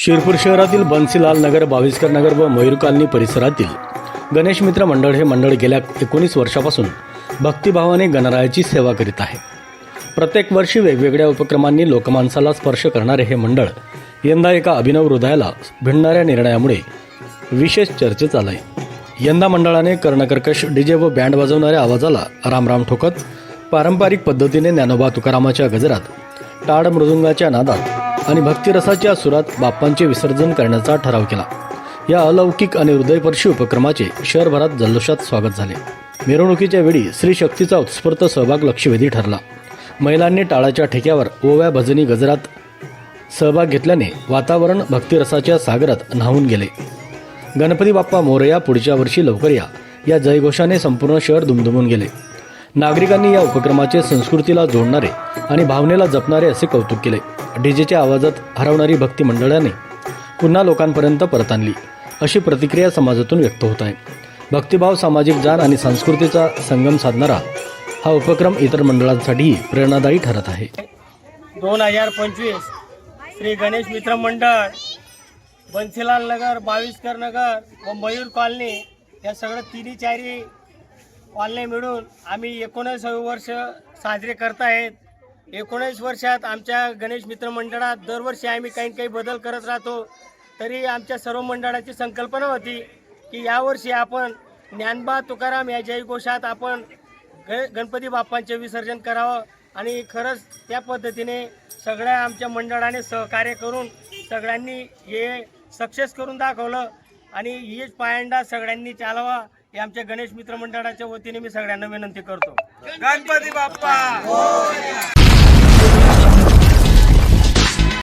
शिरपूर शहरातील बन्सीलाल नगर बावीसकर नगर व मयूर कॉलनी परिसरातील गणेश मित्र मंडळ हे मंडळ गेल्या एकोणीस वर्षापासून भक्तिभावाने गणरायाची सेवा करीत आहे. प्रत्येक वर्षी वेगवेगळ्या उपक्रमांनी लोकमानसाला स्पर्श करणारे हे मंडळ यंदा एका अभिनव हृदयाला भिडणाऱ्या निर्णयामुळे विशेष चर्चेत आलंय. यंदा मंडळाने कर्णकर्कश डीजे व बँड वाजवणाऱ्या आवाजाला रामराम ठोकत पारंपरिक पद्धतीने ज्ञानोबा तुकारामाच्या गजरात टाळ मृदुंगाच्या नादात आणि भक्तिरसाच्या सुरात बाप्पांचे विसर्जन करण्याचा ठराव केला. या अलौकिक आणि हृदयपर्शी उपक्रमाचे शहरभरात जल्लोषात स्वागत झाले. मिरवणुकीच्या वेळी श्री शक्तीचा उत्स्फूर्त सहभाग लक्षवेधी ठरला. महिलांनी टाळाच्या ठेक्यावर ओव्या भजनी गजरात सहभाग घेतल्याने वातावरण भक्तिरसाच्या सागरात न्हावून गेले. गणपती बाप्पा मोरया पुढच्या वर्षी लवकर या. या जयघोषाने संपूर्ण शहर दुमदुमून गेले. नागरिकांनी या उपक्रमाचे संस्कृतीला जोडणारे आणि भावनेला जपणारे असे कौतुक केले. डीजेच्या आवाजात हरवणारी भक्ती मंडळाने पुन्हा लोकांपर्यंत परत आणली अशी प्रतिक्रिया समाजातून व्यक्त होत आहे. भक्तिभाव सामाजिक जाण आणि संस्कृतीचा संगम साधणारा हा उपक्रम इतर मंडळांसाठीही प्रेरणादायी ठरत आहे. दोन हजार पंचवीस श्री गणेश मित्र मंडळ बन्सीलाल नगर बाविस्कर नगर व मयूर कॉलनी या सगळं तिन्ही चारी कॉलनी मिळून आम्ही एकोणीसावे वर्ष साजरे करत आहेत. एकोणीस वर्षात आमच्या गणेश मित्र मंडळात दरवर्षी आम्ही काही काही बदल करत राहतो. तरी आमच्या सर्व मंडळाची संकल्पना होती की यावर्षी आपण ज्ञानबा तुकाराम या जयघोषात आपण ग गणपती बाप्पांचे विसर्जन करावं आणि खरंच त्या पद्धतीने सगळ्या आमच्या मंडळाने सहकार्य करून सगळ्यांनी हे सक्सेस करून दाखवलं आणि हीच पायंडा सगळ्यांनी चालवा. हे आमच्या गणेश मित्र मंडळाच्या वतीने मी सगळ्यांना विनंती करतो. गणपती बाप्पा!